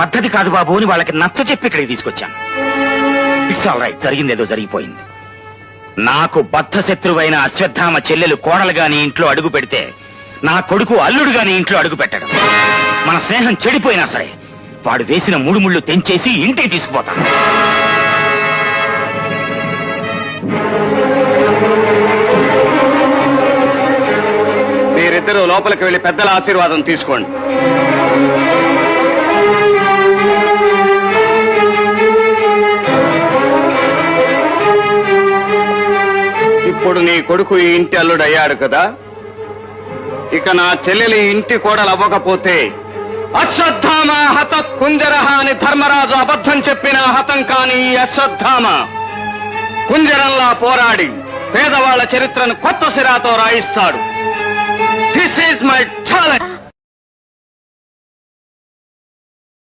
పద్ధతి కాదు బాబు అని వాళ్ళకి నచ్చ చెప్పి ఇక్కడికి తీసుకొచ్చాను. ఇట్స్ ఆల్ రైట్ జరిగిందేదో జరిగిపోయింది. నాకు బద్ధ శత్రువైన అశ్వత్థామ చెల్లెలు కోడలుగా నీ ఇంట్లో అడుగు పెడితే నా కొడుకు అల్లుడుగా నీ ఇంట్లో అడుగు పెట్టడం. మన స్నేహం చెడిపోయినా సరే వాడు వేసిన మూడు ముళ్ళు తెంచేసి ఇంటికి తీసుకుపోతాను మీరిద్దరూ లోపలికి వెళ్ళి పెద్దల ఆశీర్వాదం తీసుకోండి. ఇప్పుడు నీ కొడుకు ఈ ఇంటి అల్లుడు అయ్యాడు కదా? ఇక నా చెల్లెలి ఇంటి కోడలు అవ్వకపోతే అశ్వత్థామ హత కుంజరహ అని ధర్మరాజు అబద్ధం చెప్పిన హతం కాని ఈ అశ్వత్థామ కుంజరంలా పోరాడి పేదవాళ్ళ చరిత్రను కొత్త సిరాతో రాయిస్తాడు. This is my challenge